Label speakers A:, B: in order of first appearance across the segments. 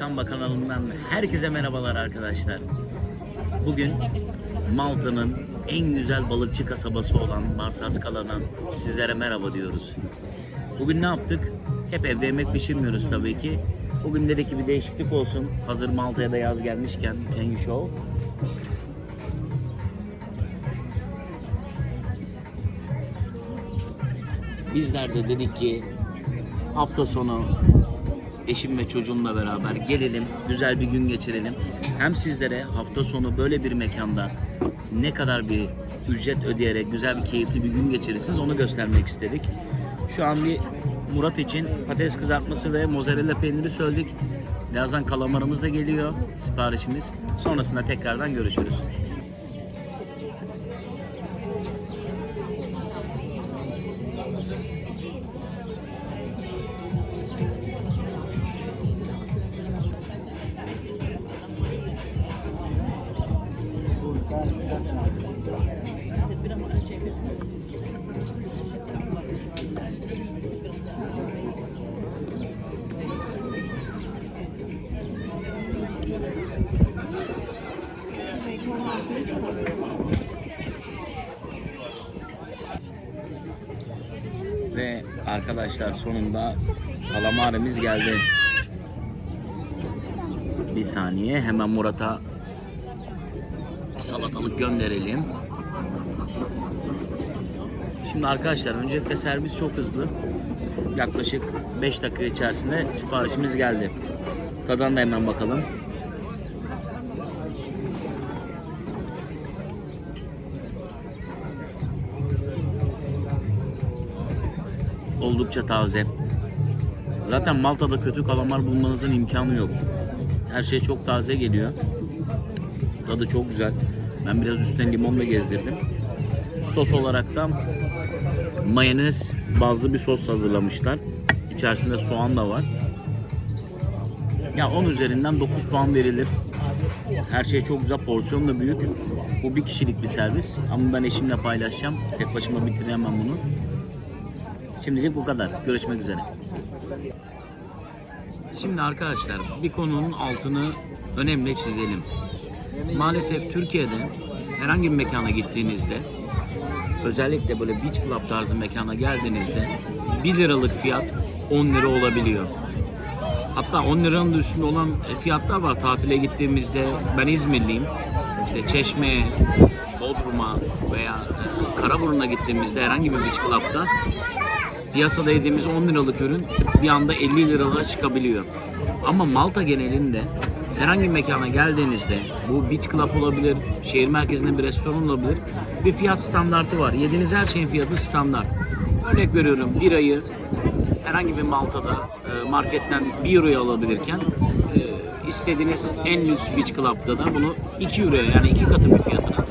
A: kanalından herkese merhabalar arkadaşlar. Bugün Malta'nın en güzel balıkçı kasabası olan Marsaskala'dan sizlere merhaba diyoruz. Bugün ne yaptık? Hep evde yemek pişirmiyoruz tabii ki. Bugün dedik ki bir değişiklik olsun. Hazır Malta'ya da yaz gelmişken can show? Bizler de dedik ki hafta sonu eşim ve çocuğumla beraber gelelim, güzel bir gün geçirelim. Hem sizlere hafta sonu böyle bir mekanda ne kadar bir ücret ödeyerek güzel bir keyifli bir gün geçirirsiniz onu göstermek istedik. Şu an bir Murat için patates kızartması ve mozzarella peyniri söyledik. Birazdan kalamarımız da geliyor, siparişimiz. Sonrasında tekrardan görüşürüz. Arkadaşlar sonunda kalamarimiz geldi. Bir saniye hemen Murat'a salatalık gönderelim. Şimdi arkadaşlar öncelikle servis çok hızlı. Yaklaşık 5 dakika içerisinde siparişimiz geldi. Tadına da hemen bakalım. Oldukça taze. Zaten Malta'da kötü kalamar bulmanızın imkanı yok. Her şey çok taze geliyor. Tadı çok güzel. Ben biraz üstten limonla gezdirdim. Sos olarak da mayonez bazlı bir sos hazırlamışlar. İçerisinde soğan da var. Ya 10 üzerinden 9 puan verilir. Her şey çok güzel, porsiyon da büyük. Bu bir kişilik bir servis ama ben eşimle paylaşacağım. Tek başıma bitiremem bunu. Şimdilik bu kadar. Görüşmek üzere. Şimdi arkadaşlar bir konunun altını önemli çizelim. Maalesef Türkiye'de herhangi bir mekana gittiğinizde özellikle böyle beach club tarzı mekana geldiğinizde 1 liralık fiyat 10 lira olabiliyor. Hatta 10 liranın üstünde olan fiyatlar var. Tatile gittiğimizde ben İzmirliyim. İşte Çeşme'ye, Bodrum'a veya e, Karaburun'a gittiğimizde herhangi bir beach club'da piyasada yediğimiz 10 liralık ürün bir anda 50 liralara çıkabiliyor. Ama Malta genelinde herhangi bir mekana geldiğinizde bu beach club olabilir, şehir merkezinde bir restoran olabilir. Bir fiyat standartı var. Yediğiniz her şeyin fiyatı standart. Örnek veriyorum bir ayı herhangi bir Malta'da e, marketten 1 euroya alabilirken e, istediğiniz en lüks beach club'da da bunu 2 euroya yani iki katı bir fiyatına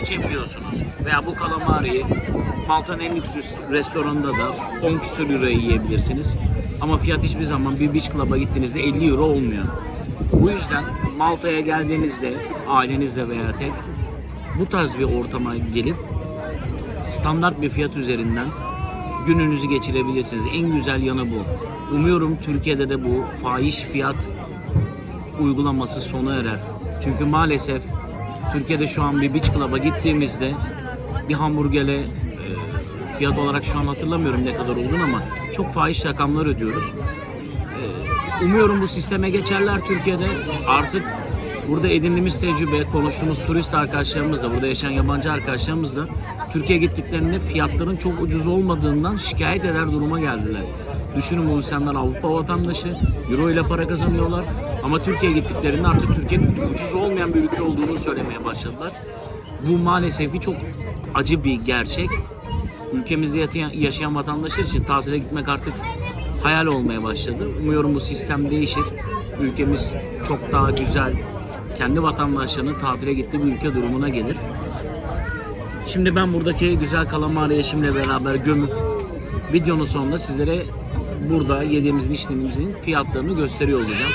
A: içebiliyorsunuz. Veya bu kalamariyi Malta'nın en lüks restoranında da 10 küsur liraya yiyebilirsiniz. Ama fiyat hiçbir zaman bir beach club'a gittiğinizde 50 euro olmuyor. Bu yüzden Malta'ya geldiğinizde ailenizle veya tek bu tarz bir ortama gelip standart bir fiyat üzerinden gününüzü geçirebilirsiniz. En güzel yanı bu. Umuyorum Türkiye'de de bu fahiş fiyat uygulaması sona erer. Çünkü maalesef Türkiye'de şu an bir beach club'a gittiğimizde bir hamburgere fiyat olarak şu an hatırlamıyorum ne kadar olduğunu ama çok fahiş rakamlar ödüyoruz. E, Umuyorum bu sisteme geçerler Türkiye'de. Artık burada edindiğimiz tecrübe, konuştuğumuz turist arkadaşlarımızla, burada yaşayan yabancı arkadaşlarımızla Türkiye'ye gittiklerinde fiyatların çok ucuz olmadığından şikayet eder duruma geldiler. Düşünün bu insanlar Avrupa vatandaşı, Euro ile para kazanıyorlar ama Türkiye'ye gittiklerinde artık Türkiye'nin ucuz olmayan bir ülke olduğunu söylemeye başladılar. Bu maalesef ki çok acı bir gerçek. Ülkemizde yaşayan vatandaşlar için tatile gitmek artık hayal olmaya başladı. Umuyorum bu sistem değişir. Ülkemiz çok daha güzel, kendi vatandaşlarının tatile gittiği bir ülke durumuna gelir. Şimdi ben buradaki güzel kalamar eşimle beraber gömüp videonun sonunda sizlere burada yediğimizin içtiğimizin fiyatlarını gösteriyor olacağım.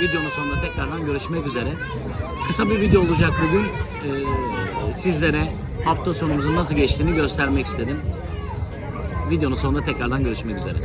A: Videonun sonunda tekrardan görüşmek üzere. Kısa bir video olacak bugün. Ee, sizlere hafta sonumuzun nasıl geçtiğini göstermek istedim. Videonun sonunda tekrardan görüşmek üzere.